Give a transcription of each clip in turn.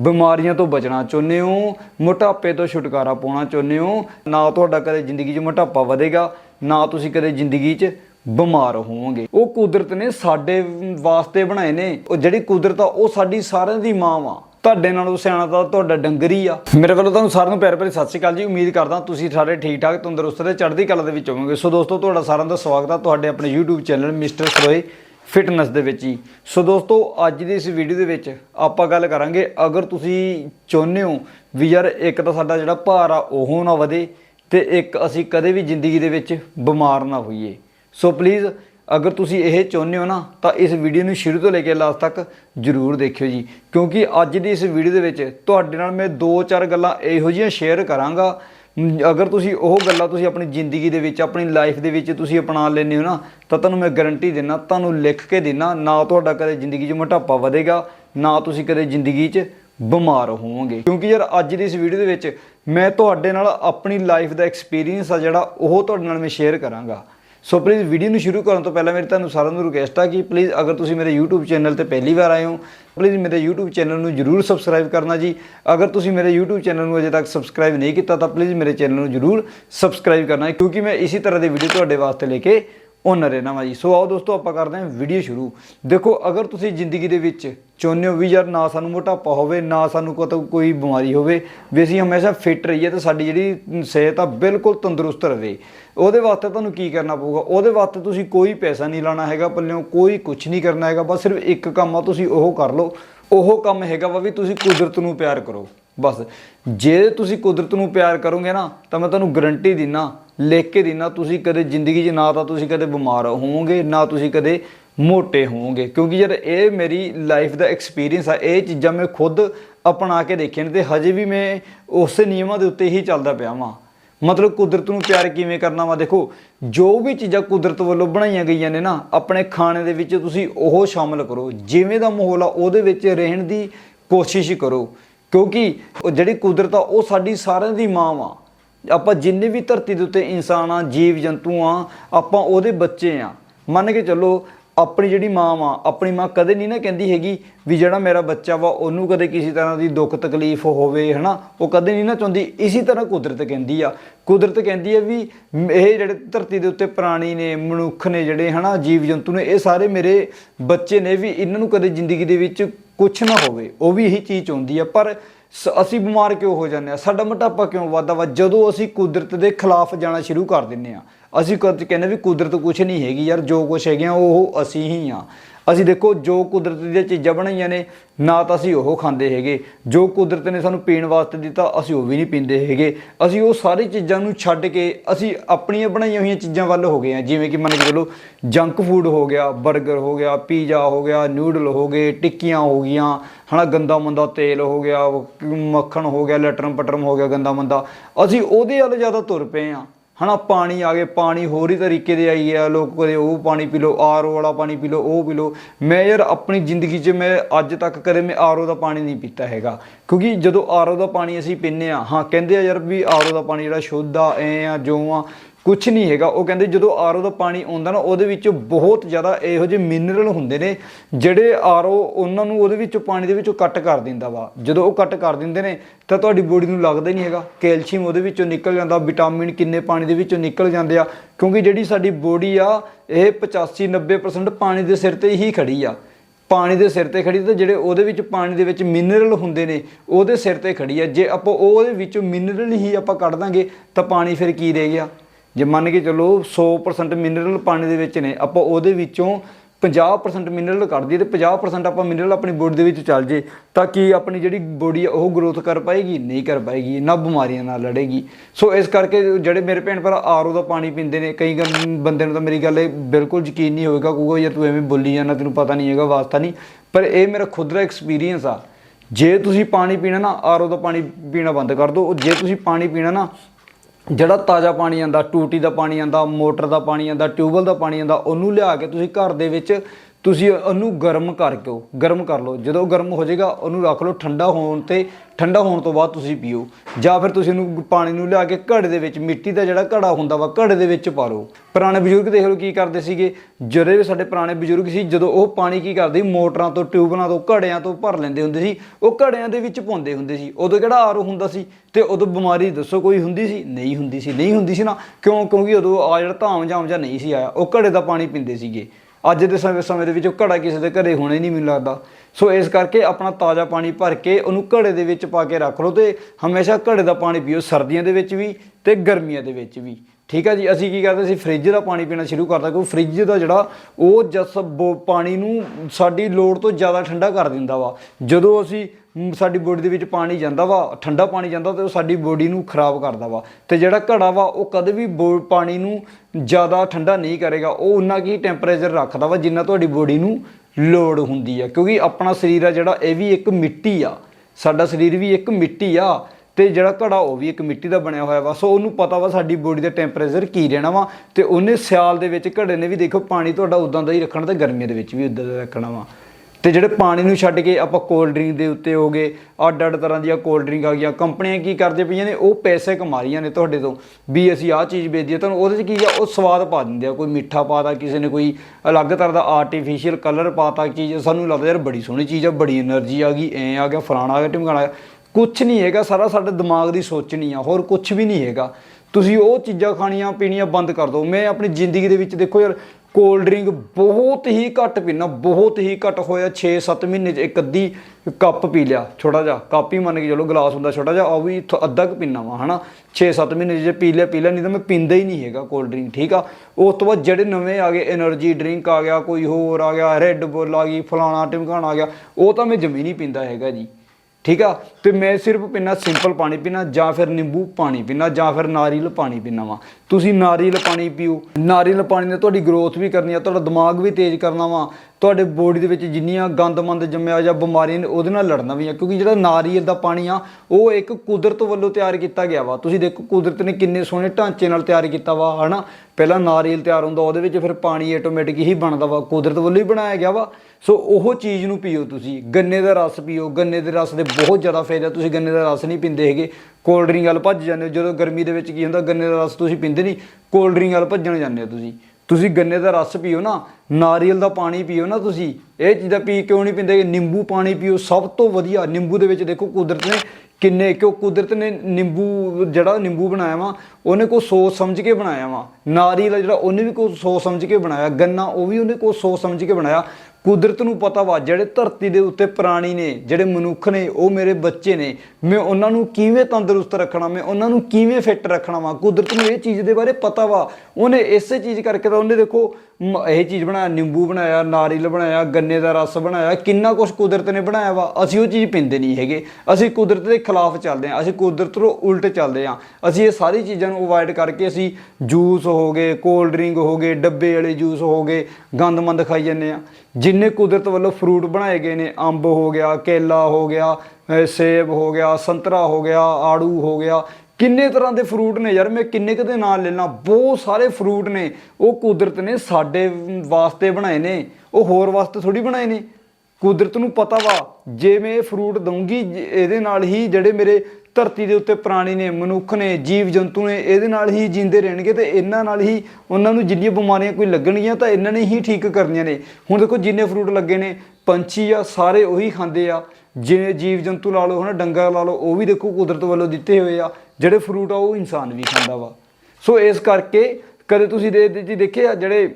ਬਿਮਾਰੀਆਂ ਤੋਂ ਬਚਣਾ ਚਾਹੁੰਦੇ ਹੋ, ਮੋਟਾਪੇ ਤੋਂ ਛੁਟਕਾਰਾ ਪਾਉਣਾ ਚਾਹੁੰਦੇ ਹੋ, ਨਾ ਤੁਹਾਡਾ ਕਦੇ ਜ਼ਿੰਦਗੀ 'ਚ ਮੋਟਾਪਾ ਵਧੇਗਾ, ਨਾ ਤੁਸੀਂ ਕਦੇ ਜ਼ਿੰਦਗੀ 'ਚ ਬਿਮਾਰ ਹੋਵੋਗੇ। ਉਹ ਕੁਦਰਤ ਨੇ ਸਾਡੇ ਵਾਸਤੇ ਬਣਾਏ ਨੇ। ਉਹ ਜਿਹੜੀ ਕੁਦਰਤ ਆ, ਉਹ ਸਾਡੀ ਸਾਰਿਆਂ ਦੀ ਮਾਂ ਵਾ। ਤੁਹਾਡੇ ਨਾਲੋਂ ਸਿਆਣਾ ਤਾਂ ਤੁਹਾਡਾ ਡੰਗਰ ਹੀ ਆ। ਮੇਰੇ ਵੱਲੋਂ ਤੁਹਾਨੂੰ ਸਾਰਿਆਂ ਨੂੰ ਪਿਆਰ ਭਰੀ ਸਤਿ ਸ਼੍ਰੀ ਅਕਾਲ ਜੀ। ਉਮੀਦ ਕਰਦਾ ਤੁਸੀਂ ਸਾਰੇ ਠੀਕ ਠਾਕ ਤੰਦਰੁਸਤ ਤੇ ਚੜ੍ਹਦੀ ਕਲਾ ਦੇ ਵਿੱਚ ਹੋਵੋਗੇ। ਸੋ ਦੋਸਤੋ, ਤੁਹਾਡਾ ਸਾਰਿਆਂ ਦਾ ਸਵਾਗਤ ਆ ਤੁਹਾਡੇ ਆਪਣੇ YouTube channel mister Saroye fitness ਦੇ ਵਿੱਚ ਹੀ। ਸੋ ਦੋਸਤੋ, ਅੱਜ ਦੀ ਇਸ ਵੀਡੀਓ ਦੇ ਵਿੱਚ ਆਪਾਂ ਗੱਲ ਕਰਾਂਗੇ, ਅਗਰ ਤੁਸੀਂ ਚਾਹੁੰਦੇ ਹੋ ਵੀ ਯਾਰ ਇੱਕ ਤਾਂ ਸਾਡਾ ਜਿਹੜਾ ਭਾਰ ਆ, ਉਹ ਨਾ ਵਧੇ ਤੇ ਇੱਕ ਅਸੀਂ ਕਦੇ ਵੀ ਜ਼ਿੰਦਗੀ ਦੇ ਵਿੱਚ ਬਿਮਾਰ ਨਾ ਹੋਈਏ। ਸੋ ਪਲੀਜ਼ ਅਗਰ ਤੁਸੀਂ ਇਹ ਚਾਹੁੰਦੇ ਹੋ ਨਾ, ਤਾਂ ਇਸ ਵੀਡੀਓ ਨੂੰ ਸ਼ੁਰੂ ਤੋਂ ਲੈ ਕੇ ਲਾਸਟ ਤੱਕ ਜਰੂਰ ਦੇਖਿਓ ਜੀ। ਕਿਉਂਕਿ ਅੱਜ ਦੀ ਇਸ ਵੀਡੀਓ ਦੇ ਵਿੱਚ ਤੁਹਾਡੇ ਨਾਲ ਮੈਂ ਦੋ ਚਾਰ ਗੱਲਾਂ ਇਹੋ ਜਿਹੀਆਂ ਸ਼ੇਅਰ ਕਰਾਂਗਾ ਅਗਰ ਤੁਸੀਂ ਉਹ ਗੱਲਾਂ ਤੁਸੀਂ ਆਪਣੀ ਜ਼ਿੰਦਗੀ ਦੇ ਵਿੱਚ, ਆਪਣੀ ਲਾਈਫ ਦੇ ਵਿੱਚ ਤੁਸੀਂ ਅਪਣਾ ਲੈਂਦੇ ਹੋ ਨਾ, ਤਾਂ ਤੁਹਾਨੂੰ ਮੈਂ ਗਾਰੰਟੀ ਦਿੰਦਾ, ਤੁਹਾਨੂੰ ਲਿਖ ਕੇ ਦਿੰਦਾ, ਨਾ ਤੁਹਾਡਾ ਕਦੇ ਜ਼ਿੰਦਗੀ 'ਚ ਮੋਟਾਪਾ ਵਧੇਗਾ, ਨਾ ਤੁਸੀਂ ਕਦੇ ਜ਼ਿੰਦਗੀ 'ਚ ਬਿਮਾਰ ਹੋਵੋਗੇ। ਕਿਉਂਕਿ ਯਾਰ, ਅੱਜ ਦੀ ਇਸ ਵੀਡੀਓ ਦੇ ਵਿੱਚ ਮੈਂ ਤੁਹਾਡੇ ਨਾਲ ਆਪਣੀ ਲਾਈਫ ਦਾ ਐਕਸਪੀਰੀਅੰਸ ਆ ਜਿਹੜਾ ਉਹ ਤੁਹਾਡੇ ਨਾਲ ਮੈਂ ਸ਼ੇਅਰ ਕਰਾਂਗਾ। ਸੋ ਪਲੀਜ਼ ਵੀਡੀਓ ਨੂੰ ਸ਼ੁਰੂ ਕਰਨ ਤੋਂ ਪਹਿਲਾਂ ਮੇਰੀ ਤੁਹਾਨੂੰ ਸਾਰਿਆਂ ਨੂੰ ਰਿਕੁਐਸਟ ਆ ਕਿ ਪਲੀਜ਼ ਅਗਰ ਤੁਸੀਂ ਮੇਰੇ YouTube ਚੈਨਲ ਤੇ ਪਹਿਲੀ ਵਾਰ ਆਏ ਹੋ ਪਲੀਜ਼ ਮੇਰੇ YouTube ਚੈਨਲ ਨੂੰ ਜਰੂਰ ਸਬਸਕ੍ਰਾਈਬ ਕਰਨਾ ਜੀ। ਅਗਰ ਤੁਸੀਂ ਮੇਰੇ YouTube ਚੈਨਲ ਨੂੰ ਅਜੇ ਤੱਕ ਸਬਸਕ੍ਰਾਈਬ ਨਹੀਂ ਕੀਤਾ ਤਾਂ ਪਲੀਜ਼ ਮੇਰੇ ਚੈਨਲ ਨੂੰ ਜਰੂਰ ਸਬਸਕ੍ਰਾਈਬ ਕਰਨਾ ਕਿਉਂਕਿ ਮੈਂ ਇਸੇ ਤਰ੍ਹਾਂ ਦੇ ਵੀਡੀਓ ਤੁਹਾਡੇ ਵਾਸਤੇ ਲੈ ਕੇ ਆਉਣਾ ਰਹਿਣਾ ਵਾ ਜੀ ਸੋ ਆਓ ਦੋਸਤੋ, ਆਪਾਂ ਕਰਦੇ ਹਾਂ ਵੀਡੀਓ ਸ਼ੁਰੂ। ਦੇਖੋ, ਅਗਰ ਤੁਸੀਂ ਜ਼ਿੰਦਗੀ ਦੇ ਵਿੱਚ ਚਾਹੁੰਦੇ ਹੋ ਵੀ ਯਾਰ ਨਾ ਸਾਨੂੰ ਮੋਟਾਪਾ ਹੋਵੇ, ਨਾ ਸਾਨੂੰ ਕੋ ਕੋਈ ਬਿਮਾਰੀ ਹੋਵੇ, ਵੀ ਅਸੀਂ ਹਮੇਸ਼ਾ ਫਿੱਟ ਰਹੀਏ, ਤੇ ਸਾਡੀ ਜਿਹੜੀ ਸਿਹਤ ਆ ਬਿਲਕੁਲ ਤੰਦਰੁਸਤ ਰਹੇ। ਉਹਦੇ ਵਾਸਤੇ ਤੁਹਾਨੂੰ ਕੀ ਕਰਨਾ ਪਊਗਾ? ਉਹਦੇ ਵਾਸਤੇ ਤੁਸੀਂ ਕੋਈ ਪੈਸਾ ਨਹੀਂ ਲਾਣਾ ਹੈਗਾ ਪੱਲਿਓਂ, ਕੋਈ ਕੁਝ ਨਹੀਂ ਕਰਨਾ ਹੈਗਾ। ਬਸ ਸਿਰਫ ਇੱਕ ਕੰਮ ਆ, ਤੁਸੀਂ ਉਹ ਕਰ ਲਓ। ਉਹ ਕੰਮ ਹੈਗਾ ਵਾ ਵੀ ਤੁਸੀਂ ਕੁਦਰਤ ਨੂੰ ਪਿਆਰ ਕਰੋ। ਬਸ, ਜੇ ਤੁਸੀਂ ਕੁਦਰਤ ਨੂੰ ਪਿਆਰ ਕਰੋਗੇ ਨਾ, ਤਾਂ ਮੈਂ ਤੁਹਾਨੂੰ ਗਰੰਟੀ ਦਿੰਨਾ ਲਿਖ ਕੇ ਦਿੰਨਾ ਤੁਸੀਂ ਕਦੇ ਜ਼ਿੰਦਗੀ 'ਚ ਨਾ ਤਾਂ ਤੁਸੀਂ ਕਦੇ ਬਿਮਾਰ ਹੋਵੋਗੇ, ਨਾ ਤੁਸੀਂ ਕਦੇ ਮੋਟੇ ਹੋਵੋਗੇ। ਕਿਉਂਕਿ ਯਾਰ ਇਹ ਮੇਰੀ ਲਾਈਫ ਦਾ ਐਕਸਪੀਰੀਅੰਸ ਆ, ਇਹ ਚੀਜ਼ਾਂ ਮੈਂ ਖੁਦ ਅਪਣਾ ਕੇ ਦੇਖੀਆਂ ਨੇ ਤੇ ਹਜੇ ਵੀ ਮੈਂ ਉਸੇ ਨਿਯਮਾਂ ਦੇ ਉੱਤੇ ਹੀ ਚੱਲਦਾ ਪਿਆ ਵਾਂ। ਮਤਲਬ ਕੁਦਰਤ ਨੂੰ ਪਿਆਰ ਕਿਵੇਂ ਕਰਨਾ ਵਾ, ਦੇਖੋ, ਜੋ ਵੀ ਚੀਜ਼ਾਂ ਕੁਦਰਤ ਵੱਲੋਂ ਬਣਾਈਆਂ ਗਈਆਂ ਨੇ ਨਾ, ਆਪਣੇ ਖਾਣੇ ਦੇ ਵਿੱਚ ਤੁਸੀਂ ਉਹ ਸ਼ਾਮਲ ਕਰੋ, ਜਿਵੇਂ ਦਾ ਮਾਹੌਲ ਆ, ਉਹਦੇ ਵਿੱਚ ਰਹਿਣ ਦੀ ਕੋਸ਼ਿਸ਼ ਕਰੋ। ਕਿਉਂਕਿ ਜਿਹੜੀ ਕੁਦਰਤ ਆ, ਉਹ ਸਾਡੀ ਸਾਰਿਆਂ ਦੀ ਮਾਂ ਵਾ। ਆਪਾਂ ਜਿੰਨੇ ਵੀ ਧਰਤੀ ਦੇ ਉੱਤੇ ਇਨਸਾਨ ਆ, ਜੀਵ ਜੰਤੂ ਆ, ਆਪਾਂ ਉਹਦੇ ਬੱਚੇ ਆ। ਮੰਨ ਕੇ ਚੱਲੋ, ਆਪਣੀ ਜਿਹੜੀ ਮਾਂ ਵਾ, ਆਪਣੀ ਮਾਂ ਕਦੇ ਨਹੀਂ ਨਾ ਕਹਿੰਦੀ ਹੈਗੀ ਵੀ ਜਿਹੜਾ ਮੇਰਾ ਬੱਚਾ ਵਾ, ਉਹਨੂੰ ਕਦੇ ਕਿਸੇ ਤਰ੍ਹਾਂ ਦੀ ਦੁੱਖ ਤਕਲੀਫ ਹੋਵੇ, ਹਨਾ? ਉਹ ਕਦੇ ਨਹੀਂ ਨਾ ਚਾਹੁੰਦੀ। ਇਸੇ ਤਰ੍ਹਾਂ ਕੁਦਰਤ ਕਹਿੰਦੀ ਆ। ਕੁਦਰਤ ਕਹਿੰਦੀ ਆ ਵੀ ਇਹ ਜਿਹੜੇ ਧਰਤੀ ਦੇ ਉੱਤੇ ਪ੍ਰਾਣੀ ਨੇ, ਮਨੁੱਖ ਨੇ ਜਿਹੜੇ, ਹਨਾ, ਜੀਵ ਜੰਤੂ ਨੇ, ਇਹ ਸਾਰੇ ਮੇਰੇ ਬੱਚੇ ਨੇ ਵੀ, ਇਹਨਾਂ ਨੂੰ ਕਦੇ ਜ਼ਿੰਦਗੀ ਦੇ ਵਿੱਚ ਕੁਝ ਨਾ ਹੋਵੇ। ਉਹ ਵੀ ਇਹੀ ਚੀਜ਼ ਚਾਹੁੰਦੀ ਆ। ਪਰ ਸ- ਅਸੀਂ ਬਿਮਾਰ ਕਿਉਂ ਹੋ ਜਾਂਦੇ ਆ ਸਾਡਾ ਮੋਟਾਪਾ ਕਿਉਂ ਵੱਧਦਾ ਵਾ? ਜਦੋਂ ਅਸੀਂ ਕੁਦਰਤ ਦੇ ਖਿਲਾਫ ਜਾਣਾ ਸ਼ੁਰੂ ਕਰ ਦਿੰਨੇ ਆ ਅਸੀਂ ਕਦ ਕਹਿੰਦੇ ਵੀ ਕੁਦਰਤ ਕੁਝ ਨਹੀਂ ਹੈਗੀ ਯਾਰ, ਜੋ ਕੁਝ ਹੈਗੇ ਆ ਉਹ ਅਸੀਂ ਹੀ ਆ ਅਸੀਂ ਦੇਖੋ ਜੋ ਕੁਦਰਤ ਦੀਆਂ ਚੀਜ਼ਾਂ ਬਣਾਈਆਂ ਨੇ, ਨਾ ਤਾਂ ਅਸੀਂ ਉਹ ਖਾਂਦੇ ਹੈਗੇ। ਜੋ ਕੁਦਰਤ ਨੇ ਸਾਨੂੰ ਪੀਣ ਵਾਸਤੇ ਦਿੱਤਾ, ਅਸੀਂ ਉਹ ਵੀ ਨਹੀਂ ਪੀਂਦੇ ਹੈਗੇ। ਅਸੀਂ ਉਹ ਸਾਰੀ ਚੀਜ਼ਾਂ ਨੂੰ ਛੱਡ ਕੇ ਅਸੀਂ ਆਪਣੀਆਂ ਬਣਾਈਆਂ ਹੋਈਆਂ ਚੀਜ਼ਾਂ ਵੱਲ ਹੋ ਗਏ ਆ ਜਿਵੇਂ ਕਿ ਮੰਨ ਕੇ ਚਲੋ ਜੰਕ ਫੂਡ ਹੋ ਗਿਆ 버ਗਰ ਹੋ ਗਿਆ ਪੀਜ਼ਾ ਹੋ ਗਿਆ ਨੂਡਲ ਹੋ ਗਏ, ਟਿੱਕੀਆਂ ਹੋ ਗਈਆਂ, ਹਨਾ, ਗੰਦਾ ਮੰਦਾ ਤੇਲ ਹੋ ਗਿਆ, ਮੱਖਣ ਹੋ ਗਿਆ ਲਟਰਮ ਪਟਰਮ ਹੋ ਗਿਆ, ਗੰਦਾ ਮੰਦਾ। ਅਸੀਂ ਉਹਦੇ ਵੱਲ ਜ਼ਿਆਦਾ ਤੁਰ ਪਏ ਆ ਹਨਾ, ਪਾਣੀ ਆ ਗਏ, ਪਾਣੀ ਹੋਰ ਹੀ ਤਰੀਕੇ ਦੇ ਆਈ ਆ, ਲੋਕ ਕਦੇ ਉਹ ਪਾਣੀ ਪੀ ਲਓ ਆਰਓ ਵਾਲਾ ਪਾਣੀ ਪੀ ਲਓ, ਉਹ ਪੀ ਲਓ। ਮੈਂ ਯਾਰ ਆਪਣੀ ਜ਼ਿੰਦਗੀ 'ਚ ਮੈਂ ਅੱਜ ਤੱਕ ਕਦੇ ਮੈਂ ਆਰਓ ਦਾ ਪਾਣੀ ਨਹੀਂ ਪੀਤਾ ਹੈਗਾ। ਕਿਉਂਕਿ ਜਦੋਂ ਆਰਓ ਦਾ ਪਾਣੀ ਅਸੀਂ ਪੀਂਦੇ ਆ ਹਾਂ, ਕਹਿੰਦੇ ਆ ਯਾਰ ਵੀ ਆਰਓ ਦਾ ਪਾਣੀ ਜਿਹੜਾ ਸ਼ੁੱਧ ਆ, ਐ ਆ ਜੋ ਆ ਕੁਝ ਨਹੀਂ ਹੈਗਾ। ਉਹ ਕਹਿੰਦੇ ਜਦੋਂ ਆਰਓ ਦਾ ਪਾਣੀ ਆਉਂਦਾ ਨਾ, ਉਹਦੇ ਵਿੱਚ ਬਹੁਤ ਜ਼ਿਆਦਾ ਇਹੋ ਜਿਹੇ ਮਿਨਰਲ ਹੁੰਦੇ ਨੇ, ਜਿਹੜੇ ਆਰਓ ਉਹਨਾਂ ਨੂੰ ਉਹਦੇ ਵਿੱਚੋਂ ਪਾਣੀ ਦੇ ਵਿੱਚੋਂ ਕੱਟ ਕਰ ਦਿੰਦਾ ਵਾ। ਜਦੋਂ ਉਹ ਕੱਟ ਕਰ ਦਿੰਦੇ ਨੇ, ਤਾਂ ਤੁਹਾਡੀ ਬੋਡੀ ਨੂੰ ਲੱਗਦਾ ਹੀ ਨਹੀਂ ਹੈਗਾ। ਕੈਲਸ਼ੀਅਮ ਉਹਦੇ ਵਿੱਚੋਂ ਨਿਕਲ ਜਾਂਦਾ ਵਿਟਾਮਿਨ ਕਿੰਨੇ ਪਾਣੀ ਦੇ ਵਿੱਚੋਂ ਨਿਕਲ ਜਾਂਦੇ ਆ, ਕਿਉਂਕਿ ਜਿਹੜੀ ਸਾਡੀ ਬੋਡੀ ਆ, ਇਹ 85 90% ਪਾਣੀ ਦੇ ਸਿਰ ਤੇ ਹੀ ਖੜੀ ਆ। ਪਾਣੀ ਦੇ ਸਿਰ ਤੇ ਖੜੀ ਤੇ ਜਿਹੜੇ ਉਹਦੇ ਵਿੱਚ ਪਾਣੀ ਦੇ ਵਿੱਚ ਮਿਨਰਲ ਹੁੰਦੇ ਨੇ, ਉਹਦੇ ਸਿਰ ਤੇ ਖੜੀ ਆ। ਜੇ ਆਪਾਂ ਉਹਦੇ ਵਿੱਚੋਂ ਮਿਨਰਲ ਹੀ ਆਪਾਂ ਕੱਢ ਦਾਂਗੇ, ਤਾਂ ਪਾਣੀ ਫਿਰ ਕੀ ਰਹਿ ਗਿਆ? ਜੇ ਮੰਨ ਕੇ ਚਲੋ 100% ਮਿਨਰਲ ਪਾਣੀ ਦੇ ਵਿੱਚ ਨੇ, ਆਪਾਂ ਉਹਦੇ ਵਿੱਚੋਂ 50% ਮਿਨਰਲ ਕੱਢ ਦਈਏ ਤੇ 50% ਆਪਾਂ ਮਿਨਰਲ ਆਪਣੀ ਬੋਡੀ ਦੇ ਵਿੱਚ ਚੱਲ ਜੇ ਤਾਂ ਕਿ ਆਪਣੀ ਜਿਹੜੀ ਬੋਡੀ ਆ ਉਹ ਗਰੋਥ ਕਰ ਪਾਏਗੀ? ਨਹੀਂ ਕਰ ਪਾਏਗੀ ਨਾ ਬਿਮਾਰੀਆਂ ਨਾਲ ਲੜੇਗੀ। ਸੋ ਇਸ ਕਰਕੇ ਜਿਹੜੇ ਮੇਰੇ ਭੈਣ ਭਰਾ ਆਰਓ ਦਾ ਪਾਣੀ ਪੀਂਦੇ ਨੇ, ਕਈ ਗੱਲ- ਬੰਦੇ ਨੂੰ ਤਾਂ ਮੇਰੀ ਗੱਲ ਇਹ ਬਿਲਕੁਲ ਯਕੀਨ ਨਹੀਂ ਹੋਏਗਾ, ਕਹੂਗਾ, ਯਾਰ ਤੂੰ ਐਵੇਂ ਬੋਲੀ ਜਾਂਦਾ, ਤੈਨੂੰ ਪਤਾ ਨਹੀਂ ਹੈਗਾ, ਵਾਸਤਾ ਨਹੀਂ। ਪਰ ਇਹ ਮੇਰਾ ਖੁਦ ਦਾ ਐਕਸਪੀਰੀਅੰਸ ਆ। ਜੇ ਤੁਸੀਂ ਪਾਣੀ ਪੀਣਾ ਨਾ ਆਰਓ ਦਾ ਪਾਣੀ ਪੀਣਾ ਬੰਦ ਕਰ ਦਿਓ ਜੇ ਤੁਸੀਂ ਪਾਣੀ ਪੀਣਾ ਨਾ ਜਿਹੜਾ ਤਾਜ਼ਾ ਪਾਣੀ ਆਂਦਾ ਟੂਟੀ ਦਾ ਪਾਣੀ ਆਂਦਾ ਮੋਟਰ ਦਾ ਪਾਣੀ ਆਂਦਾ ਟਿਊਬਵੈਲ ਦਾ ਪਾਣੀ ਆਂਦਾ ਉਹਨੂੰ ਲਿਆ ਕੇ ਤੁਸੀਂ ਘਰ ਦੇ ਵਿੱਚ ਤੁਸੀਂ ਉਹਨੂੰ ਗਰਮ ਕਰਕੇ ਗਰਮ ਕਰ ਲਓ। ਜਦੋਂ ਗਰਮ ਹੋ ਜਾਏਗਾ, ਉਹਨੂੰ ਰੱਖ ਲਓ ਠੰਡਾ ਹੋਣ ਤੇ, ਠੰਡਾ ਹੋਣ ਤੋਂ ਬਾਅਦ ਤੁਸੀਂ ਪੀਓ। ਜਾਂ ਫਿਰ ਤੁਸੀਂ ਉਹਨੂੰ ਪਾਣੀ ਨੂੰ ਲਿਆ ਕੇ ਘੜੇ ਦੇ ਵਿੱਚ, ਮਿੱਟੀ ਦਾ ਜਿਹੜਾ ਘੜਾ ਹੁੰਦਾ ਵਾ, ਘੜੇ ਦੇ ਵਿੱਚ ਪਾ ਲਓ। ਪੁਰਾਣੇ ਬਜ਼ੁਰਗ ਦੇਖ ਲਓ ਕੀ ਕਰਦੇ ਸੀਗੇ। ਜਿਹੜੇ ਵੀ ਸਾਡੇ ਪੁਰਾਣੇ ਬਜ਼ੁਰਗ ਸੀ, ਜਦੋਂ ਉਹ ਪਾਣੀ ਕੀ ਕਰਦੇ ਮੋਟਰਾਂ ਤੋਂ, ਟਿਊਬਲਾਂ ਤੋਂ, ਘੜਿਆਂ ਤੋਂ ਭਰ ਲੈਂਦੇ ਹੁੰਦੇ ਸੀ। ਉਹ ਘੜਿਆਂ ਦੇ ਵਿੱਚ ਪਾਉਂਦੇ ਹੁੰਦੇ ਸੀ। ਉਦੋਂ ਕਿਹੜਾ ਆਰੋ ਹੁੰਦਾ ਸੀ? ਤੇ ਉਦੋਂ ਬਿਮਾਰੀ ਦੱਸੋ ਕੋਈ ਹੁੰਦੀ ਸੀ? ਨਹੀਂ ਹੁੰਦੀ ਸੀ। ਨਹੀਂ ਹੁੰਦੀ ਸੀ ਨਾ। ਕਿਉਂ? ਕਿਉਂਕਿ ਉਦੋਂ ਆ ਜਿਹੜਾ ਧਾਮ ਜਾਮ ਜਾਂ ਨਹੀਂ ਸੀ ਆਇਆ। ਉਹ ਘੜੇ ਦਾ ਪਾਣੀ ਪੀਂਦੇ ਸੀਗੇ। ਅੱਜ ਦੇ ਸਮੇਂ ਸਮੇਂ ਦੇ ਵਿੱਚ ਉਹ ਘੜਾ ਕਿਸੇ ਦੇ ਘਰੇ ਹੋਣਾ ਹੀ ਨਹੀਂ ਮੈਨੂੰ ਲੱਗਦਾ। ਸੋ ਇਸ ਕਰਕੇ ਆਪਣਾ ਤਾਜ਼ਾ ਪਾਣੀ ਭਰ ਕੇ ਉਹਨੂੰ ਘੜੇ ਦੇ ਵਿੱਚ ਪਾ ਕੇ ਰੱਖ ਲਓ ਤੇ ਹਮੇਸ਼ਾ ਘੜੇ ਦਾ ਪਾਣੀ ਪੀਓ ਸਰਦੀਆਂ ਦੇ ਵਿੱਚ ਵੀ ਤੇ ਗਰਮੀਆਂ ਦੇ ਵਿੱਚ ਵੀ। ਠੀਕ ਹੈ ਜੀ, ਅਸੀਂ ਕੀ ਕਰਦੇ ਸੀ ਫ੍ਰਿਜ ਦਾ ਪਾਣੀ ਪੀਣਾ ਸ਼ੁਰੂ ਕਰਤਾ, ਕਿਉਂਕਿ ਫ੍ਰਿਜ ਦਾ ਜਿਹੜਾ ਉਹ ਜਸ ਬੋ- ਪਾਣੀ ਨੂੰ ਸਾਡੀ ਲੋੜ ਤੋਂ ਜ਼ਿਆਦਾ ਠੰਡਾ ਕਰ ਦਿੰਦਾ ਵਾ। ਜਦੋਂ ਅਸੀਂ ਸਾਡੀ ਬੋਡੀ ਦੇ ਵਿੱਚ ਪਾਣੀ ਜਾਂਦਾ ਵਾ, ਠੰਡਾ ਪਾਣੀ ਜਾਂਦਾ ਤੇ ਉਹ ਸਾਡੀ ਬੋਡੀ ਨੂੰ ਖਰਾਬ ਕਰਦਾ ਵਾ। ਤੇ ਜਿਹੜਾ ਘੜਾ ਵਾ, ਉਹ ਕਦੇ ਵੀ ਬੋ- ਪਾਣੀ ਨੂੰ ਜ਼ਿਆਦਾ ਠੰਡਾ ਨਹੀਂ ਕਰੇਗਾ। ਉਹ ਉਨਾ ਕੀ ਟੈਂਪਰੇਚਰ ਰੱਖਦਾ ਵਾ, ਜਿੰਨਾ ਤੁਹਾਡੀ ਬੋਡੀ ਨੂੰ ਲੋੜ ਹੁੰਦੀ ਆ। ਕਿਉਂਕਿ ਆਪਣਾ ਸਰੀਰ ਆ ਜਿਹੜਾ, ਇਹ ਵੀ ਇੱਕ ਮਿੱਟੀ ਆ। ਸਾਡਾ ਸਰੀਰ ਵੀ ਇੱਕ ਮਿੱਟੀ ਆ। ਤੇ ਜਿਹੜਾ ਤੁਹਾਡਾ ਉਹ ਵੀ ਇੱਕ ਮਿੱਟੀ ਦਾ ਬਣਿਆ ਹੋਇਆ ਵਾ, ਸੋ ਉਹਨੂੰ ਪਤਾ ਵਾ ਸਾਡੀ ਬੋਡੀ ਦਾ ਟੈਂਪਰੇਚਰ ਕੀ ਰਹਿਣਾ ਵਾ, ਤੇ ਉਹਨੇ ਸਿਆਲ ਦੇ ਵਿੱਚ ਘੜੇ ਨੇ ਵੀ ਦੇਖੋ, ਪਾਣੀ ਤੁਹਾਡਾ ਉਦਾਂ ਦਾ ਹੀ ਰੱਖਣਾ ਤੇ ਗਰਮੀਆਂ ਦੇ ਵਿੱਚ ਵੀ ਉਦਾਂ ਦਾ ਰੱਖਣਾ ਵਾ। ਤੇ ਜਿਹੜੇ ਪਾਣੀ ਨੂੰ ਛੱਡ ਕੇ ਆਪਾਂ ਕੋਲਡ ਡਰਿੰਕ ਦੇ ਉੱਤੇ ਹੋ ਗਏ, ਅੱਡ ਅੱਡ ਤਰ੍ਹਾਂ ਦੀਆਂ ਕੋਲਡ ਡਰਿੰਕ ਆ ਗਈਆਂ, ਕੰਪਨੀਆਂ ਕੀ ਕਰਦੇ ਪਈਆਂ ਨੇ, ਉਹ ਪੈਸੇ ਕਮਾ ਰਹੀਆਂ ਨੇ ਤੁਹਾਡੇ ਤੋਂ, ਵੀ ਅਸੀਂ ਆਹ ਚੀਜ਼ ਵੇਚਦੀ ਆ, ਤੁਹਾਨੂੰ ਉਹਦੇ 'ਚ ਕੀ ਆ, ਉਹ ਸਵਾਦ ਪਾ ਦਿੰਦੇ ਆ, ਕੋਈ ਮਿੱਠਾ ਪਾਤਾ ਕਿਸੇ ਨੇ ਕੋਈ ਅਲੱਗ ਤਰ੍ਹਾਂ ਦਾ ਆਰਟੀਫੀਸ਼ੀਅਲ ਕਲਰ ਪਾਤਾ ਕਿ ਸਾਨੂੰ ਲੱਗਦਾ ਯਾਰ ਬੜੀ ਸੋਹਣੀ ਚੀਜ਼ ਆ, ਬੜੀ એનર્ਜੀ ਆ ਗਈ, ਐ ਆ ਗਿਆ, ਫਲਾਣਾ ਆ ਗਿਆ ਟਿਮਕਾਣਾ ਕੁਝ ਨਹੀਂ ਹੈਗਾ, ਸਾਰਾ ਸਾਡੇ ਦਿਮਾਗ ਦੀ ਸੋਚਣੀ ਆ, ਹੋਰ ਕੁਝ ਵੀ ਨਹੀਂ ਹੈਗਾ। ਤੁਸੀਂ ਉਹ ਚੀਜ਼ਾਂ ਖਾਣੀਆਂ, ਪੀਣੀਆਂ ਬੰਦ ਕਰ ਦਿਓ। ਮੈਂ ਆਪਣੀ ਜ਼ਿੰਦਗੀ ਦੇ ਵਿੱਚ ਦੇਖੋ ਯਾਰ ਕੋਲਡ ਡਰਿੰਕ ਬਹੁਤ ਹੀ ਘੱਟ ਪੀਣਾ ਬਹੁਤ ਹੀ ਘੱਟ ਹੋਇਆ 6-7 ਮਹੀਨੇ 'ਚ ਇੱਕ ਅੱਧੀ ਕੱਪ ਪੀ ਲਿਆ, ਛੋਟਾ ਜਿਹਾ। ਕੱਪ ਹੀ ਮੰਨ ਕੇ ਚਲੋ, ਗਲਾਸ ਹੁੰਦਾ ਛੋਟਾ ਜਿਹਾ, ਉਹ ਵੀ ਅੱਧਾ ਕੁ ਪੀਣਾ ਵਾ, ਹਨਾ? 6-7 ਮਹੀਨੇ 'ਚ ਪੀ ਲਿਆ ਪੀ ਲਿਆ, ਨਹੀਂ ਤਾਂ ਮੈਂ ਪੀਂਦਾ ਹੀ ਨਹੀਂ ਹੈਗਾ ਕੋਲਡ ਡਰਿੰਕ ਠੀਕ ਆ? ਉਸ ਤੋਂ ਬਾਅਦ ਜਿਹੜੇ ਨਵੇਂ ਆ ਗਏ એનર્ਜੀ ਡਰਿੰਕ ਆ ਗਿਆ, ਕੋਈ ਹੋਰ ਆ ਗਿਆ ਰੈੱਡ ਬੁੱਲ ਆ ਗਈ, ਫਲਾਣਾ ਟਿਮਕਾਣਾ ਆ ਗਿਆ, ਉਹ ਤਾਂ ਮੈਂ ਜ਼ਮੀਨ ਹੀ ਪੀਂਦਾ ਹੈਗਾ ਜੀ। ਠੀਕ ਆ? ਤੇ ਮੈਂ ਸਿਰਫ ਪੀਣਾ ਸਿੰਪਲ ਪਾਣੀ ਪੀਣਾ ਜਾਂ ਫਿਰ ਨਿੰਬੂ ਪਾਣੀ ਪੀਣਾ ਜਾਂ ਫਿਰ ਨਾਰੀਅਲ ਪਾਣੀ ਪੀਣਾ ਵਾ। ਤੁਸੀਂ ਨਾਰੀਅਲ ਪਾਣੀ ਪੀਓ। ਨਾਰੀਅਲ ਪਾਣੀ ਨੇ ਤੁਹਾਡੀ ਗਰੋਥ ਵੀ ਕਰਨੀ ਆ, ਤੁਹਾਡਾ ਦਿਮਾਗ ਵੀ ਤੇਜ਼ ਕਰਨਾ ਵਾ। ਤੁਹਾਡੇ ਬੋਡੀ ਦੇ ਵਿੱਚ ਜਿੰਨੀਆਂ ਗੰਦਮੰਦ ਜੰਮਿਆ ਜਾਂ ਬਿਮਾਰੀਆਂ ਨੇ, ਉਹਦੇ ਨਾਲ ਲੜਨਾ ਵੀ ਆ। ਕਿਉਂਕਿ ਜਿਹੜਾ ਨਾਰੀਅਲ ਦਾ ਪਾਣੀ ਆ, ਉਹ ਇੱਕ ਕੁਦਰਤ ਵੱਲੋਂ ਤਿਆਰ ਕੀਤਾ ਗਿਆ ਵਾ। ਤੁਸੀਂ ਦੇਖੋ, ਕੁਦਰਤ ਨੇ ਕਿੰਨੇ ਸੋਹਣੇ ਢਾਂਚੇ ਨਾਲ ਤਿਆਰ ਕੀਤਾ ਵਾ, ਹਨਾ? ਪਹਿਲਾਂ ਨਾਰੀਅਲ ਤਿਆਰ ਹੁੰਦਾ, ਉਹਦੇ ਵਿੱਚ ਫਿਰ ਪਾਣੀ ਆਟੋਮੈਟਿਕ ਹੀ ਬਣਦਾ ਵਾ। ਕੁਦਰਤ ਵੱਲੋਂ ਹੀ ਬਣਾਇਆ ਗਿਆ ਵਾ। ਸੋ ਉਹ ਚੀਜ਼ ਨੂੰ ਪੀਓ ਤੁਸੀਂ। ਗੰਨੇ ਦਾ ਰਸ ਪੀਓ। ਗੰਨੇ ਦੇ ਰਸ ਦੇ ਬਹੁਤ ਜ਼ਿਆਦਾ ਫਾਇਦਾ। ਤੁਸੀਂ ਗੰਨੇ ਦਾ ਰਸ ਨਹੀਂ ਪੀਂਦੇ ਹੈਗੇ। ਕੋਲਡ ਡਰਿੰਕ ਵੱਲ ਭੱਜ ਜਾਂਦੇ ਹੋ। ਜਦੋਂ ਗਰਮੀ ਦੇ ਵਿੱਚ ਕੀ ਹੁੰਦਾ, ਗੰਨੇ ਦਾ ਰਸ ਤੁਸੀਂ ਪੀਂਦੇ ਨਹੀਂ। ਕੋਲਡ ਡਰਿੰਕ ਵੱਲ ਭੱਜਣ ਜਾਂਦੇ ਹੋ ਤੁਸੀਂ। ਤੁਸੀਂ ਗੰਨੇ ਦਾ ਰਸ ਪੀਓ ਨਾ। ਨਾਰੀਅਲ ਦਾ ਪਾਣੀ ਪੀਓ ਨਾ ਤੁਸੀਂ। ਇਹ ਚੀਜ਼ਾਂ ਪੀ ਕਿਉਂ ਨਹੀਂ ਪੀਂਦੇ? ਨਿੰਬੂ ਪਾਣੀ ਪੀਓ। ਸਭ ਤੋਂ ਵਧੀਆ ਨਿੰਬੂ ਦੇ ਵਿੱਚ ਦੇਖੋ ਕੁਦਰਤ ਨੇ ਕਿੰਨੇ ਕਿਉਂ ਕੁਦਰਤ ਨੇ ਨਿੰਬੂ ਜਿਹੜਾ ਨਿੰਬੂ ਬਣਾਇਆ ਵਾ, ਉਹਨੇ ਕੋ ਸੋਚ ਸਮਝ ਕੇ ਬਣਾਇਆ ਵਾ। ਨਾਰੀਅਲ ਜਿਹੜਾ, ਉਹਨੇ ਵੀ ਕੋ ਸੋਚ ਸਮਝ ਕੇ ਬਣਾਇਆ। ਗੰਨਾ, ਉਹ ਵੀ ਉਹਨੇ ਕੋ ਸੋਚ ਸਮਝ ਕੇ ਬਣਾਇਆ। ਕੁਦਰਤ ਨੂੰ ਪਤਾ ਵਾ, ਜਿਹੜੇ ਧਰਤੀ ਦੇ ਉੱਤੇ ਪ੍ਰਾਣੀ ਨੇ, ਜਿਹੜੇ ਮਨੁੱਖ ਨੇ, ਉਹ ਮੇਰੇ ਬੱਚੇ ਨੇ, ਮੈਂ ਉਹਨਾਂ ਨੂੰ ਕਿਵੇਂ ਤੰਦਰੁਸਤ ਰੱਖਣਾ, ਮੈਂ ਉਹਨਾਂ ਨੂੰ ਕਿਵੇਂ ਫਿੱਟ ਰੱਖਣਾ ਵਾ? ਕੁਦਰਤ ਨੂੰ ਇਹ ਚੀਜ਼ ਦੇ ਬਾਰੇ ਪਤਾ ਵਾ। ਉਹਨੇ ਇਸੇ ਚੀਜ਼ ਕਰਕੇ ਤਾਂ ਉਹਨੇ ਦੇਖੋ, ਮ- ਇਹ ਚੀਜ਼ ਬਣਾਇਆ, ਨਿੰਬੂ ਬਣਾਇਆ, ਨਾਰੀਅਲ ਬਣਾਇਆ, ਗੰਨੇ ਦਾ ਰਸ ਬਣਾਇਆ, ਕਿੰਨਾ ਕੁਝ ਕੁਦਰਤ ਨੇ ਬਣਾਇਆ ਵਾ। ਅਸੀਂ ਉਹ ਚੀਜ਼ ਪੀਂਦੇ ਨਹੀਂ ਹੈਗੇ। ਅਸੀਂ ਕੁਦਰਤ ਦੇ ਖਿਲਾਫ ਚੱਲਦੇ ਹਾਂ, ਅਸੀਂ ਕੁਦਰਤ ਤੋਂ ਉਲਟ ਚੱਲਦੇ ਹਾਂ। ਅਸੀਂ ਇਹ ਸਾਰੀ ਚੀਜ਼ਾਂ ਨੂੰ ਅਵਾਇਡ ਕਰਕੇ ਅਸੀਂ ਜੂਸ ਹੋ ਗਏ ਕੋਲਡ ਡਰਿੰਕ ਹੋ ਗਏ, ਡੱਬੇ ਵਾਲੇ ਜੂਸ ਹੋ ਗਏ, ਗੰਦਮੰਦ ਖਾਈ ਜਾਂਦੇ ਆ ਜਿੰਨੇ ਕੁਦਰਤ ਵੱਲੋਂ ਫਰੂਟ ਬਣਾਏ ਗਏ ਨੇ, ਅੰਬ ਹੋ ਗਿਆ, ਕੇਲਾ ਹੋ ਗਿਆ ਸੇਬ ਹੋ ਗਿਆ, ਸੰਤਰਾ ਹੋ ਗਿਆ, ਆੜੂ ਹੋ ਗਿਆ, ਕਿੰਨੇ ਤਰ੍ਹਾਂ ਦੇ ਫਰੂਟ ਨੇ ਯਾਰ, ਮੈਂ ਕਿੰਨੇ ਕਦੇ ਨਾਂ ਲੈ ਲਾਂ, ਬਹੁਤ ਸਾਰੇ ਫਰੂਟ ਨੇ, ਉਹ ਕੁਦਰਤ ਨੇ ਸਾਡੇ ਵਾਸਤੇ ਬਣਾਏ ਨੇ, ਉਹ ਹੋਰ ਵਾਸਤੇ ਥੋੜੀ ਬਣਾਏ ਨੇ। ਕੁਦਰਤ ਨੂੰ ਪਤਾ ਵਾ, ਜੇ ਮੈਂ ਇਹ ਫਰੂਟ ਦਊਂਗੀ, ਇਹਦੇ ਨਾਲ ਹੀ ਜਿਹੜੇ ਮੇਰੇ ਧਰਤੀ ਦੇ ਉੱਤੇ ਪ੍ਰਾਣੀ ਨੇ ਮਨੁੱਖ ਨੇ ਜੀਵ ਜੰਤੂ ਨੇ ਇਹਦੇ ਨਾਲ ਹੀ ਜਿੰਦੇ ਰਹਿਣਗੇ ਤੇ ਇਹਨਾਂ ਨਾਲ ਹੀ ਉਹਨਾਂ ਨੂੰ ਜਿੰਨੀਆਂ ਬਿਮਾਰੀਆਂ ਕੋਈ ਲੱਗਣਗੀਆਂ ਤਾਂ ਇਹਨਾਂ ਨੇ ਹੀ ਠੀਕ ਕਰਨੀਆਂ ਨੇ। ਹੁਣ ਦੇਖੋ ਜਿੰਨੇ ਫਰੂਟ ਲੱਗੇ ਨੇ ਪੰਛੀ ਆ ਸਾਰੇ ਉਹੀ ਖਾਂਦੇ ਆ। ਜਿਵੇਂ ਜੀਵ ਜੰਤੂ ਲਾ ਲਓ ਹਨਾ ਡੰਗਰ ਲਾ ਲਓ ਉਹ ਵੀ ਦੇਖੋ ਕੁਦਰਤ ਵੱਲੋਂ ਦਿੱਤੇ ਹੋਏ ਆ। ਜਿਹੜੇ ਫਰੂਟ ਆ ਉਹ ਇਨਸਾਨ ਵੀ ਖਾਂਦਾ ਵਾ। ਸੋ ਇਸ ਕਰਕੇ ਕਦੇ ਤੁਸੀਂ ਦੇ ਜੀ ਦੇਖੇ ਆ ਜਿਹੜੇ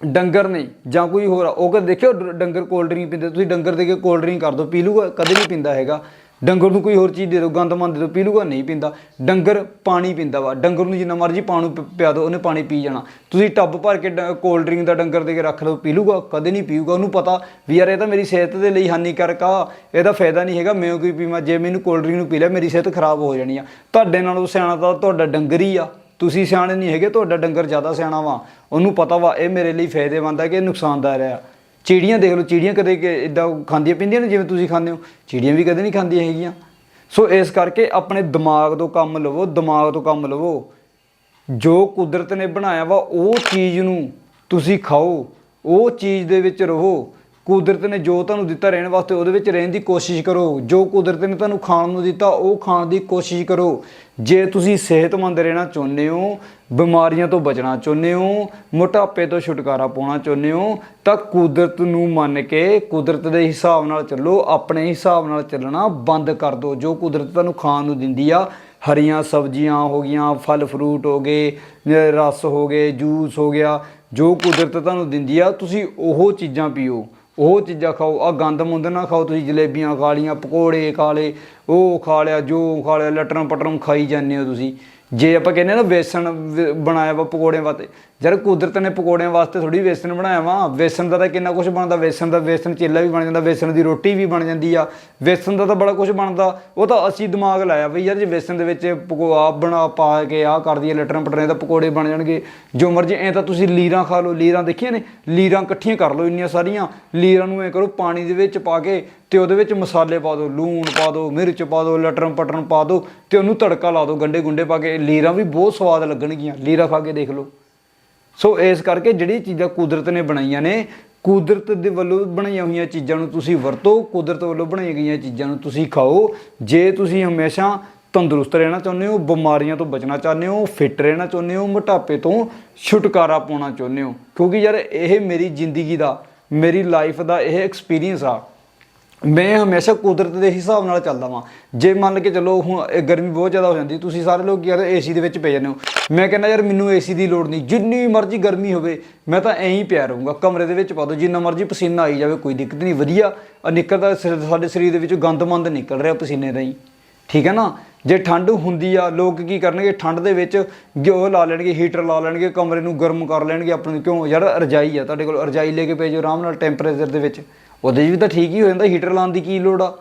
ਡੰਗਰ ਨੇ ਜਾਂ ਕੋਈ ਹੋਰ ਆ, ਉਹ ਕਦੇ ਦੇਖਿਓ ਡੰਗਰ ਕੋਲਡ ਡਰਿੰਕ ਪੀਂਦੇ? ਤੁਸੀਂ ਡੰਗਰ ਦੇ ਕੇ ਕੋਲਡ ਡਰਿੰਕ ਕਰ ਦਿਓ ਪੀ ਲੂਗਾ ਕਦੇ ਨਹੀਂ ਪੀਂਦਾ ਹੈਗਾ। ਡੰਗਰ ਨੂੰ ਕੋਈ ਹੋਰ ਚੀਜ਼ ਦੇ ਦਿਓ ਗੰਦਮੰਦ ਦੇ ਦਿਓ, ਪੀ ਲੂਗਾ ਨਹੀਂ ਪੀਂਦਾ। ਡੰਗਰ ਪਾਣੀ ਪੀਂਦਾ ਵਾ। ਡੰਗਰ ਨੂੰ ਜਿੰਨਾ ਮਰਜ਼ੀ ਪਾਣੀ ਪਿਆ ਦਿਓ, ਉਹਨੇ ਪਾਣੀ ਪੀ ਜਾਣਾ। ਤੁਸੀਂ ਟੱਬ ਭਰ ਕੇ ਡ- ਕੋਲਡ ਡਰਿੰਕ ਦਾ ਡੰਗਰ ਦੇ ਕੇ ਰੱਖ ਲਓ, ਪੀ ਲੂਗਾ ਕਦੇ ਨਹੀਂ ਪੀਊਗਾ, ਉਹਨੂੰ ਪਤਾ ਵੀ ਯਾਰ ਇਹ ਤਾਂ ਮੇਰੀ ਸਿਹਤ ਦੇ ਲਈ ਹਾਨੀਕਾਰਕ ਆ ਇਹਦਾ ਫਾਇਦਾ ਨਹੀਂ ਹੈਗਾ, ਮੈਂ ਕੋਈ ਪੀਵਾਂ, ਜੇ ਮੈਨੂੰ ਕੋਲਡ ਡਰਿੰਕ ਨੂੰ ਪੀ ਲਿਆ, ਮੇਰੀ ਸਿਹਤ ਖਰਾਬ ਹੋ ਜਾਣੀ ਆ। ਤੁਹਾਡੇ ਨਾਲੋਂ ਸਿਆਣਾ ਤਾਂ ਤੁਹਾਡਾ ਡੰਗਰ ਹੀ ਆ। ਤੁਸੀਂ ਸਿਆਣੇ ਨਹੀਂ ਹੈਗੇ, ਤੁਹਾਡਾ ਡੰਗਰ ਜ਼ਿਆਦਾ ਸਿਆਣਾ ਵਾ। ਉਹਨੂੰ ਪਤਾ ਵਾ, ਇਹ ਮੇਰੇ ਲਈ ਫਾਇਦੇਮੰਦ ਹੈ ਕਿ ਨੁਕਸਾਨਦਾਰ ਆ। ਚਿੜੀਆਂ ਦੇਖ ਲਓ, ਚਿੜੀਆਂ ਕਦੇ ਇਦਾਂ ਖਾਂਦੀਆਂ ਪੀਂਦੀਆਂ ਨੇ, ਜਿਵੇਂ ਤੁਸੀਂ ਖਾਂਦੇ ਹੋ। ਚਿੜੀਆਂ ਵੀ ਕਦੇ ਨਹੀਂ ਖਾਂਦੀਆਂ ਹੈਗੀਆਂ। ਸੋ ਇਸ ਕਰਕੇ ਆਪਣੇ ਦਿਮਾਗ ਤੋਂ ਕੰਮ ਲਵੋ, ਦਿਮਾਗ ਤੋਂ ਕੰਮ ਲਵੋ। ਜੋ ਕੁਦਰਤ ਨੇ ਬਣਾਇਆ ਵਾ, ਉਹ ਚੀਜ਼ ਨੂੰ ਤੁਸੀਂ ਖਾਓ, ਉਹ ਚੀਜ਼ ਦੇ ਵਿੱਚ ਰਹੋ। ਕੁਦਰਤ ਨੇ ਜੋ ਤੁਹਾਨੂੰ ਦਿੱਤਾ ਰਹਿਣ ਵਾਸਤੇ, ਉਹਦੇ ਵਿੱਚ ਰਹਿਣ ਦੀ ਕੋਸ਼ਿਸ਼ ਕਰੋ। ਜੋ ਕੁਦਰਤ ਨੇ ਤੁਹਾਨੂੰ ਖਾਣ ਨੂੰ ਦਿੱਤਾ, ਉਹ ਖਾਣ ਦੀ ਕੋਸ਼ਿਸ਼ ਕਰੋ। ਜੇ ਤੁਸੀਂ ਸਿਹਤਮੰਦ ਰਹਿਣਾ ਚਾਹੁੰਦੇ ਹੋ, ਬਿਮਾਰੀਆਂ ਤੋਂ ਬਚਣਾ ਚਾਹੁੰਦੇ ਹੋ, ਮੋਟਾਪੇ ਤੋਂ ਛੁਟਕਾਰਾ ਪਾਉਣਾ ਚਾਹੁੰਦੇ ਹੋ, ਤਾਂ ਕੁਦਰਤ ਨੂੰ ਮੰਨ ਕੇ ਕੁਦਰਤ ਦੇ ਹਿਸਾਬ ਨਾਲ ਚੱਲੋ, ਆਪਣੇ ਹਿਸਾਬ ਨਾਲ ਚੱਲਣਾ ਬੰਦ ਕਰ ਦਿਓ। ਜੋ ਕੁਦਰਤ ਤੁਹਾਨੂੰ ਖਾਣ ਨੂੰ ਦਿੰਦੀ ਆ, ਹਰੀਆਂ ਸਬਜ਼ੀਆਂ ਹੋ ਗਈਆਂ, ਫਲ ਫਰੂਟ ਹੋ ਗਏ ਰਸ ਹੋ ਗਏ, ਜੂਸ ਹੋ ਗਿਆ, ਜੋ ਕੁਦਰਤ ਤੁਹਾਨੂੰ ਦਿੰਦੀ ਆ, ਤੁਸੀਂ ਉਹ ਚੀਜ਼ਾਂ ਪੀਓ। ਉਹ ਚੀਜ਼ਾਂ ਖਾਓ ਆ ਗੰਦ ਮੁੰਦ ਨਾ ਖਾਓ ਤੁਸੀਂ, ਜਲੇਬੀਆਂ ਖਾ ਲੀਆਂ ਪਕੌੜੇ ਖਾ ਲਏ, ਉਹ ਖਾ ਲਿਆ, ਜੋ ਖਾ ਲਿਆ ਲਟਰਮ ਪਟਰਮ ਖਾਈ ਜਾਂਦੇ ਹੋ ਤੁਸੀਂ। ਜੇ ਆਪਾਂ ਕਹਿੰਦੇ ਨਾ ਵੇਸਣ ਬਣਾਇਆ ਵਾ ਪਕੌੜਿਆਂ ਵਾਸਤੇ ਯਾਰ ਕੁਦਰਤ ਨੇ ਪਕੌੜਿਆਂ ਵਾਸਤੇ ਥੋੜੀ ਵੇਸਣ ਬਣਾਇਆ ਵਾ। ਵੇਸਣ ਦਾ ਤਾਂ ਕਿੰਨਾ ਕੁਝ ਬਣਦਾ। ਵੇਸਣ ਦਾ ਵੇਸਣ ਚੇਲਾ ਵੀ ਬਣ ਜਾਂਦਾ। ਵੇਸਣ ਦੀ ਰੋਟੀ ਵੀ ਬਣ ਜਾਂਦੀ ਆ। ਵੇਸਣ ਦਾ ਤਾਂ ਬੜਾ ਕੁਝ ਬਣਦਾ। ਉਹ ਤਾਂ ਅਸੀਂ ਦਿਮਾਗ ਲਾਇਆ ਵੀ ਯਾਰ ਜੇ ਵੇਸਣ ਦੇ ਵਿੱਚ ਪਕੌੜਾ ਬਣਾ ਪਾ ਕੇ ਆਹ ਕਰ ਦਈਏ ਲਟਰਾਂ ਪਟਰਾਂ ਦੇ ਤਾਂ ਪਕੌੜੇ ਬਣ ਜਾਣਗੇ। ਜੋ ਮਰਜ਼ੀ, ਐ ਤਾਂ ਤੁਸੀਂ ਲੀਰਾਂ ਖਾ ਲਓ। ਲੀਰਾਂ ਦੇਖੀਆਂ ਨੇ? ਲੀਰਾਂ ਇਕੱਠੀਆਂ ਕਰ ਲਓ ਇੰਨੀਆਂ ਸਾਰੀਆਂ। ਲੀਰਾਂ ਨੂੰ ਐ ਕਰੋ ਪਾਣੀ ਦੇ ਵਿੱਚ ਪਾ ਕੇ ਤੇ ਉਹਦੇ ਵਿੱਚ ਮਸਾਲੇ ਪਾ ਦਿਓ। ਲੂਣ ਪਾ ਦਿਓ, ਮਿਰਚ ਪਾ ਦਿਓ ਲਟਰਮ ਪਟਰਮ ਪਾ ਦਿਓ ਤੇ ਉਹਨੂੰ ਤੜਕਾ ਲਾ ਦਿਓ, ਗੰਡੇ ਗੁੰਡੇ ਪਾ ਕੇ। ਲੀਰਾਂ ਵੀ ਬਹੁਤ ਸਵਾਦ ਲੱਗਣਗੀਆਂ। ਲੀਰਾਂ ਖਾ ਕੇ ਦੇਖ ਲਓ। ਸੋ ਇਸ ਕਰਕੇ ਜਿਹੜੀ ਚੀਜ਼ਾਂ ਕੁਦਰਤ ਨੇ ਬਣਾਈਆਂ ਨੇ, ਕੁਦਰਤ ਦੇ ਵੱਲੋਂ ਬਣਾਈਆਂ ਹੋਈਆਂ ਚੀਜ਼ਾਂ ਨੂੰ ਤੁਸੀਂ ਵਰਤੋ, ਕੁਦਰਤ ਵੱਲੋਂ ਬਣਾਈਆਂ ਗਈਆਂ ਚੀਜ਼ਾਂ ਨੂੰ ਤੁਸੀਂ ਖਾਓ। ਜੇ ਤੁਸੀਂ ਹਮੇਸ਼ਾ ਤੰਦਰੁਸਤ ਰਹਿਣਾ ਚਾਹੁੰਦੇ ਹੋ, ਬਿਮਾਰੀਆਂ ਤੋਂ ਬਚਣਾ ਚਾਹੁੰਦੇ ਹੋ, ਫਿੱਟ ਰਹਿਣਾ ਚਾਹੁੰਦੇ ਹੋ, ਮੋਟਾਪੇ ਤੋਂ ਛੁਟਕਾਰਾ ਪਾਉਣਾ ਚਾਹੁੰਦੇ ਹੋ। ਕਿਉਂਕਿ ਯਾਰ, ਇਹ ਮੇਰੀ ਜ਼ਿੰਦਗੀ ਦਾ, ਮੇਰੀ ਲਾਈਫ ਦਾ ਇਹ ਐਕਸਪੀਰੀਅੰਸ ਆ। ਮੈਂ ਹਮੇਸ਼ਾ ਕੁਦਰਤ ਦੇ ਹਿਸਾਬ ਨਾਲ ਚੱਲਦਾ ਵਾਂ। ਜੇ ਮੰਨ ਕੇ ਚੱਲੋ ਹੁਣ ਇਹ ਗਰਮੀ ਬਹੁਤ ਜ਼ਿਆਦਾ ਹੋ ਜਾਂਦੀ, ਤੁਸੀਂ ਸਾਰੇ ਲੋਕ ਯਾਰ ਏਸੀ ਦੇ ਵਿੱਚ ਪੈ ਜਾਂਦੇ ਹੋ। ਮੈਂ ਕਹਿੰਦਾ ਯਾਰ ਮੈਨੂੰ ਏਸੀ ਦੀ ਲੋੜ ਨਹੀਂ। ਜਿੰਨੀ ਮਰਜ਼ੀ ਗਰਮੀ ਹੋਵੇ, ਮੈਂ ਤਾਂ ਐਂ ਹੀ ਪਿਆ ਰਹੂੰਗਾ। ਕਮਰੇ ਦੇ ਵਿੱਚ ਪਾ ਦੋ ਜਿੰਨਾ ਮਰਜ਼ੀ ਪਸੀਨਾ ਆਈ ਜਾਵੇ, ਕੋਈ ਦਿੱਕਤ ਨਹੀਂ। ਵਧੀਆ ਨਿਕਲਦਾ ਸਿਰ- ਸਾਡੇ ਸਰੀਰ ਦੇ ਵਿੱਚੋਂ ਗੰਦਮੰਦ ਨਿਕਲ ਰਿਹਾ ਪਸੀਨੇ ਦਾ ਹੀ। ਠੀਕ ਹੈ ਨਾ? ਜੇ ਠੰਡ ਹੁੰਦੀ ਆ, ਲੋਕ ਕੀ ਕਰਨਗੇ? ਠੰਡ ਦੇ ਵਿੱਚ ਗਿਓ ਲਾ ਲੈਣਗੇ ਹੀਟਰ ਲਾ ਲੈਣਗੇ, ਕਮਰੇ ਨੂੰ ਗਰਮ ਕਰ ਲੈਣਗੇ। ਆਪਣੇ ਨੂੰ। ਕਿਉਂ? ਯਾਰ ਰਜਾਈ ਆ, ਤੁਹਾਡੇ ਕੋਲ ਰਜਾਈ ਲੈ ਕੇ ਪਏ ਜੋ, ਆਰਾਮ ਨਾਲ ਟੈਂਪਰੇਚਰ ਦੇ ਵਿੱਚ। ਉਹਦੇ 'ਚ ਵੀ ਤਾਂ ਠੀਕ ਹੀ ਹੋ ਜਾਂਦਾ ਹੀਟਰ ਲਾਉਣ ਦੀ ਕੀ ਲੋੜ ਆ?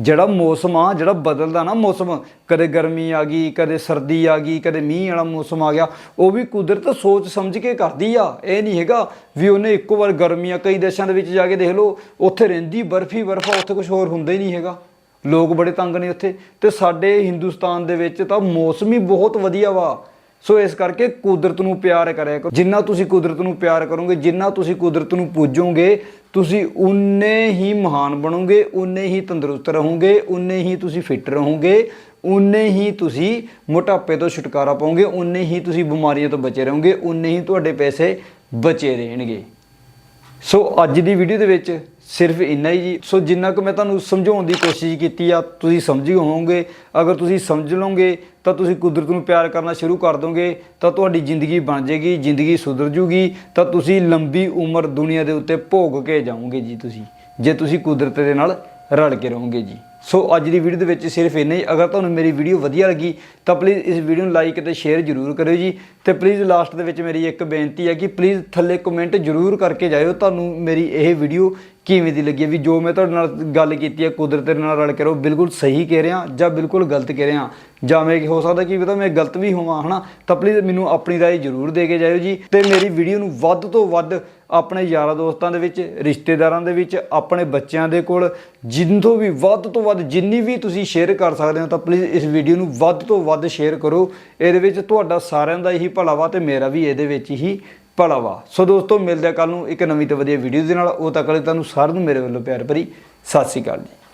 ਜਿਹੜਾ ਮੌਸਮ ਆ, ਜਿਹੜਾ ਬਦਲਦਾ ਨਾ ਮੌਸਮ, ਕਦੇ ਗਰਮੀ ਆ ਗਈ, ਕਦੇ ਸਰਦੀ ਆ ਗਈ, ਕਦੇ ਮੀਂਹ ਵਾਲਾ ਮੌਸਮ ਆ ਗਿਆ, ਉਹ ਵੀ ਕੁਦਰਤ ਸੋਚ ਸਮਝ ਕੇ ਕਰਦੀ ਆ। ਇਹ ਨਹੀਂ ਹੈਗਾ ਵੀ ਉਹਨੇ ਇੱਕੋ ਵਾਰ ਗਰਮੀ ਆ, ਕਈ ਦੇਸ਼ਾਂ ਦੇ ਵਿੱਚ ਜਾ ਕੇ ਦੇਖ ਲਓ, ਉੱਥੇ ਰਹਿੰਦੀ ਬਰਫੀ, ਬਰਫਾ, ਉੱਥੇ ਕੁਝ ਹੋਰ ਹੁੰਦਾ ਹੀ ਨਹੀਂ ਹੈਗਾ। ਲੋਕ ਬੜੇ ਤੰਗ ਨੇ ਉੱਥੇ। ਤੇ ਸਾਡੇ ਹਿੰਦੁਸਤਾਨ ਦੇ ਵਿੱਚ ਤਾਂ ਮੌਸਮ ਹੀ ਬਹੁਤ ਵਧੀਆ ਵਾ। ਸੋ ਇਸ ਕਰਕੇ ਕੁਦਰਤ ਨੂੰ ਪਿਆਰ ਕਰਿਆ ਕਰੋ। ਜਿੰਨਾ ਤੁਸੀਂ ਕੁਦਰਤ ਨੂੰ ਪਿਆਰ ਕਰੋਗੇ, ਜਿੰਨਾ ਤੁਸੀਂ ਕੁਦਰਤ ਨੂੰ ਪੂਜੋਗੇ, ਤੁਸੀਂ ਉਨੇ ਹੀ ਮਹਾਨ ਬਣੋਗੇ, ਉਨੇ ਹੀ ਤੰਦਰੁਸਤ ਰਹੋਗੇ, ਉਨੇ ਹੀ ਤੁਸੀਂ ਫਿੱਟ ਰਹੋਗੇ, ਉਨੇ ਹੀ ਤੁਸੀਂ ਮੋਟਾਪੇ ਤੋਂ ਛੁਟਕਾਰਾ ਪਾਓਗੇ, ਉਨੇ ਹੀ ਤੁਸੀਂ ਬਿਮਾਰੀਆਂ ਤੋਂ ਬਚੇ ਰਹੋਗੇ, ਉਨੇ ਹੀ ਤੁਹਾਡੇ ਪੈਸੇ ਬਚੇ ਰਹਿਣਗੇ। ਸੋ ਅੱਜ ਦੀ ਵੀਡੀਓ ਦੇ ਵਿੱਚ ਸਿਰਫ ਇੰਨਾ ਹੀ ਜੀ। ਸੋ ਜਿੰਨਾ ਕੁ ਮੈਂ ਤੁਹਾਨੂੰ ਸਮਝਾਉਣ ਦੀ ਕੋਸ਼ਿਸ਼ ਕੀਤੀ ਆ, ਤੁਸੀਂ ਸਮਝ ਗਏ ਹੋਵੋਗੇ। ਅਗਰ ਤੁਸੀਂ ਸਮਝ ਲਓਗੇ ਤਾਂ ਤੁਸੀਂ ਕੁਦਰਤ ਨੂੰ ਪਿਆਰ ਕਰਨਾ ਸ਼ੁਰੂ ਕਰ ਦੋਗੇ, ਤਾਂ ਤੁਹਾਡੀ ਜ਼ਿੰਦਗੀ ਬਣ ਜਾਏਗੀ ਜ਼ਿੰਦਗੀ ਸੁਧਰ ਜੂਗੀ, ਤਾਂ ਤੁਸੀਂ ਲੰਬੀ ਉਮਰ ਦੁਨੀਆ ਦੇ ਉੱਤੇ ਭੋਗ ਕੇ ਜਾਓਗੇ ਜੀ ਤੁਸੀਂ, ਜੇ ਤੁਸੀਂ ਕੁਦਰਤ ਦੇ ਨਾਲ ਰਲ ਕੇ ਰਹੋਗੇ ਜੀ। ਸੋ ਅੱਜ ਦੀ ਵੀਡੀਓ ਦੇ ਵਿੱਚ ਸਿਰਫ ਇੰਨਾ ਹੀ। ਅਗਰ ਤੁਹਾਨੂੰ ਮੇਰੀ ਵੀਡੀਓ ਵਧੀਆ ਲੱਗੀ, ਤਾਂ ਪਲੀਜ਼ ਇਸ ਵੀਡੀਓ ਨੂੰ ਲਾਈਕ ਅਤੇ ਸ਼ੇਅਰ ਜ਼ਰੂਰ ਕਰਿਓ ਜੀ। ਤੇ ਪਲੀਜ਼ ਲਾਸਟ ਦੇ ਵਿੱਚ ਮੇਰੀ ਇੱਕ ਬੇਨਤੀ ਹੈ ਕਿ ਪਲੀਜ਼ ਥੱਲੇ ਕਮੈਂਟ ਜ਼ਰੂਰ ਕਰਕੇ ਜਾਇਓ ਤੁਹਾਨੂੰ ਮੇਰੀ ਇਹ ਵੀਡੀਓ ਕਿਵੇਂ ਦੀ ਲੱਗੀ ਹੈ। ਵੀ ਜੋ ਮੈਂ ਤੁਹਾਡੇ ਨਾਲ ਗੱਲ ਕੀਤੀ ਹੈ, ਕੁਦਰਤ ਦੇ ਨਾਲ ਰਲ ਕੇ ਰਹੋ, ਬਿਲਕੁਲ ਸਹੀ ਕਹਿ ਰਿਹਾ ਜਾਂ ਬਿਲਕੁਲ ਗਲਤ ਕਹਿ ਰਿਹਾ। ਜਾਂ ਮੈਂ ਹੋ ਸਕਦਾ ਕਿ ਪਤਾ ਮੈਂ ਗਲਤ ਵੀ ਹੋਵਾਂ, ਹਨਾ? ਤਾਂ ਪਲੀਜ਼ ਮੈਨੂੰ ਆਪਣੀ ਰਾਏ ਜ਼ਰੂਰ ਦੇ ਕੇ ਜਾਇਓ ਜੀ। ਤੇ ਮੇਰੀ ਵੀਡੀਓ ਨੂੰ ਵੱਧ ਤੋਂ ਵੱਧ ਆਪਣੇ ਯਾਰਾਂ ਦੋਸਤਾਂ ਦੇ ਵਿੱਚ, ਰਿਸ਼ਤੇਦਾਰਾਂ ਦੇ ਵਿੱਚ, ਆਪਣੇ ਬੱਚਿਆਂ ਦੇ ਕੋਲ ਜਿੰਦੋਂ ਵੀ ਵੱਧ ਤੋਂ ਵੱਧ ਵੱਧ ਜਿੰਨੀ ਵੀ ਤੁਸੀਂ ਸ਼ੇਅਰ ਕਰ ਸਕਦੇ ਹੋ ਤਾਂ ਪਲੀਜ਼ ਇਸ ਵੀਡੀਓ ਨੂੰ ਵੱਧ ਤੋਂ ਵੱਧ ਸ਼ੇਅਰ ਕਰੋ। ਇਹਦੇ ਵਿੱਚ ਤੁਹਾਡਾ ਸਾਰਿਆਂ ਦਾ ਹੀ ਭਲਾ ਵਾ ਤੇ ਮੇਰਾ ਵੀ ਇਹਦੇ ਵਿੱਚ ਹੀ ਭਲਾ ਵਾ ਸੋ ਦੋਸਤੋ, ਮਿਲਦੇ ਕੱਲ ਨੂੰ ਇੱਕ ਨਵੀਂ ਤੇ ਵਧੀਆ ਵੀਡੀਓ ਦੇ ਨਾਲ। ਉਹ ਤੱਕ ਲਈ ਤੁਹਾਨੂੰ ਸਾਰਿਆਂ ਨੂੰ ਮੇਰੇ ਵੱਲੋਂ ਪਿਆਰ ਭਰੀ ਸਤਿ ਸ਼੍ਰੀ ਅਕਾਲ ਜੀ।